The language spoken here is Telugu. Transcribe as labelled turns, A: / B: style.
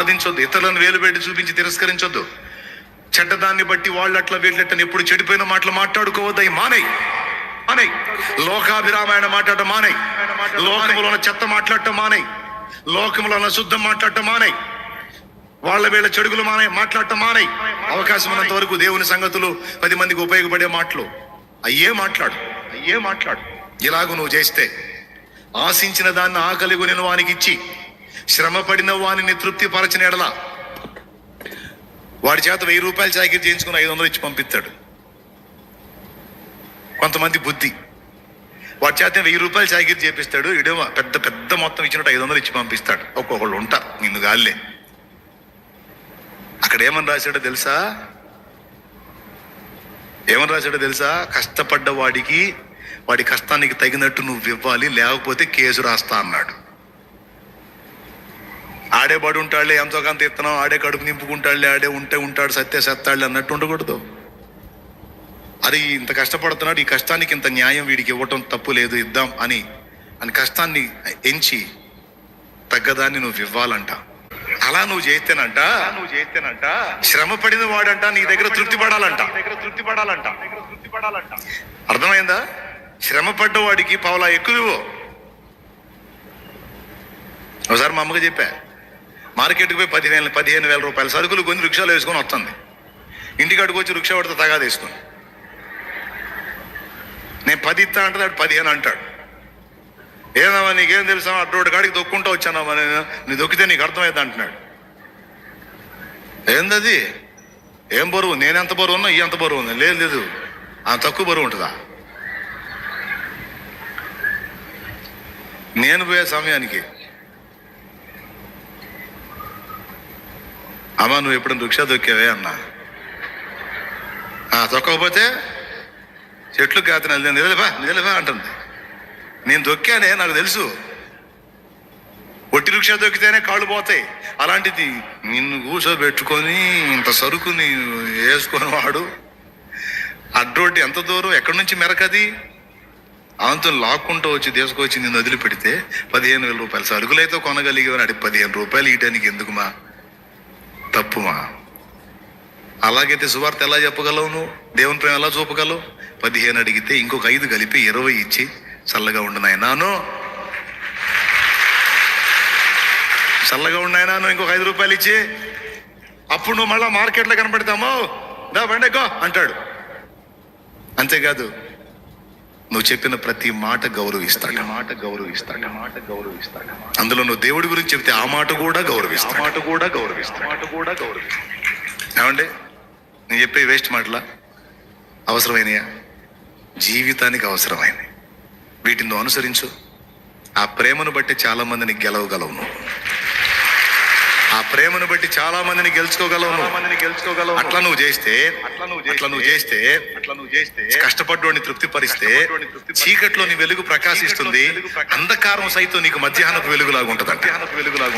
A: వాదించొద్దు ఇతరులను వేలు పెట్టి చూపించి తిరస్కరించొద్దు. చెడ్డదాన్ని బట్టి వాళ్ళు అట్లా వీళ్ళట్లని ఎప్పుడు చెడిపోయిన మాటలు మాట్లాడుకోవద్దు అవి మానయ్. మానై లోకాభిరామాయణ మాట్లాడటం మానై లోకములో ఉన్న చెత్త మాట్లాడటం మానయ్. లోకములో ఉన్న శుద్ధం మాట్లాడటం మానయ్. వాళ్ళ వీళ్ళ చెడుగులు మానే మాట్లాడటం మానయ్. అవకాశం ఉన్నంత వరకు దేవుని సంగతులు పది మందికి ఉపయోగపడే మాటలు. అయ్యే మాట్లాడు. అయ్యే మాట్లాడు. ఇలాగూ నువ్వు చేస్తే ఆశించిన దాన్ని ఆకలి నేను వానికి ఇచ్చి శ్రమ వాణిని తృప్తిపరచిన ఎడల వాడి చేత వెయ్యి రూపాయలు చాకరీ చేయించుకుని ఐదు వందలు ఇచ్చి పంపిస్తాడు. కొంతమంది బుద్ధి. వాడి చేత వెయ్యి రూపాయలు చాకరీ చేపిస్తాడు. ఇడవ పెద్ద పెద్ద మొత్తం ఇచ్చినట్టు ఐదు వందలు ఇచ్చి పంపిస్తాడు. ఒక్కొక్కళ్ళు ఉంటారు నిన్ను గాల్లే. అక్కడ ఏమని రాశాడో తెలుసా? ఏమని రాశాడో తెలుసా? కష్టపడ్డ వాడికి వాడి కష్టానికి తగినట్టు నువ్వు ఇవ్వాలి లేకపోతే కేసు రాస్తా అన్నాడు. ఆడే బడి ఉంటాడులే ఎంతో కొంత ఇత్తనం ఆడే కడుపు నింపుకుంటాడులే ఆడే ఉంటే ఉంటాడు సత్య సెత్తాడులే అన్నట్టు ఉండకూడదు. అది ఇంత కష్టపడుతున్నాడు ఈ కష్టానికి ఇంత న్యాయం వీడికి ఇవ్వటం తప్పు లేదు ఇద్దాం అని. అని కష్టాన్ని ఎంచి తగ్గదాన్ని నువ్వు ఇవ్వాలంట. అలా నువ్వు చేస్తేనంట నువ్వు చేస్తేనంట శ్రమ పడిన వాడంట నీ దగ్గర తృప్తి పడాలంట. దగ్గర తృప్తి పడాలంట తృప్తి పడాలంట అర్థమైందా? శ్రమ పడ్డ వాడికి పావులా ఎక్కువ ఇవ్వు. ఒకసారి మా అమ్మకి చెప్పా. మార్కెట్కి పోయి పదివేలు పదిహేను వేల రూపాయల సరుకులు కొని రిక్షాలో వేసుకొని వస్తుంది. ఇంటికాడికి వచ్చి రిక్షా పడితే తగాదు వేసుకొని. నేను పది ఇస్తా అంటే అటు పదిహేను అంటాడు. ఏదమ్మా నీకేం తెలుసా అడ్రోడ్ కాడికి దొక్కుంటా వచ్చానమ్మా నేను నీ దొక్కితే నీకు అర్థమైంది అంటున్నాడు. ఏందది? ఏం బరువు? నేను ఎంత బరువు ఉన్నా ఈ ఎంత బరువు ఉంది. లేదు లేదు. ఆ తక్కువ బరువు ఉంటుందా? నేను పోయే సమయానికి అమ్మ నువ్వు ఎప్పుడైనా రిక్షా దొక్కావే అన్నా. తొక్కకపోతే చెట్లు కాత నిజలేవా నిజలేవా అంటుంది. నేను దొక్కానే నాకు తెలుసు. ఒట్టి రిక్షా దొక్కితేనే కాళ్ళు పోతాయి. అలాంటిది నిన్ను కూర్చోబెట్టుకొని ఇంత సరుకుని వేసుకొని వాడు. అడ్రోడ్డు ఎంత దూరం ఎక్కడి నుంచి మెరకది ఆమెతో లాక్కుంటూ వచ్చి తీసుకొచ్చి నిన్ను వదిలిపెడితే పదిహేను వేల రూపాయలు సరుకులైతే కొనగలిగేవని అడిగి పదిహేను రూపాయలు ఇవ్వడానికి ఎందుకుమా? తప్పుమా? అలాగైతే సువార్త ఎలా చెప్పగలవు నువ్వు? దేవుని ప్రేమ ఎలా చూపగలవు? పదిహేను అడిగితే ఇంకొక ఐదు కలిపి ఇరవై ఇచ్చి చల్లగా ఉండు నాయనాను చల్లగా ఉండు నాయనాను ఇంకొక ఐదు రూపాయలు ఇచ్చి. అప్పుడు నువ్వు మళ్ళీ మార్కెట్లో కనపడతామో? దా బండెక్కో అంటాడు. అంతేకాదు నువ్వు చెప్పిన ప్రతి మాట గౌరవిస్తాడు. మాట గౌరవిస్తాడు. మాట గౌరవిస్తాడు. అందులో నువ్వు దేవుడి గురించి చెప్తే ఆ మాట కూడా గౌరవిస్తాడు. మాట కూడా గౌరవిస్తాడు. మాట కూడా గౌరవిస్తాడు. ఏమండి? నేను చెప్పే వేస్ట్ మాటలా? అవసరమైనయా? జీవితానికి అవసరమైనవి. వీటిని అనుసరించు. ఆ ప్రేమను బట్టి చాలా మందిని గెలవగలవు నువ్వు. ఆ ప్రేమను బట్టి చాలా మందిని గెలుచుకోగలవు నువ్వు. మందిని గెలుచుకోగలవు అట్లా నువ్వు చేస్తే అట్లా నువ్వు అట్లా నువ్వు చేస్తే అట్లా నువ్వు చేస్తే కష్టపడ్డోని తృప్తిపరిస్తే చీకట్లో నీ వెలుగు ప్రకాశిస్తుంది అంధకారం సైతం నీకు మధ్యాహ్నపు వెలుగులాగా ఉంటదంట. మధ్యాహ్నపు వెలుగులాగా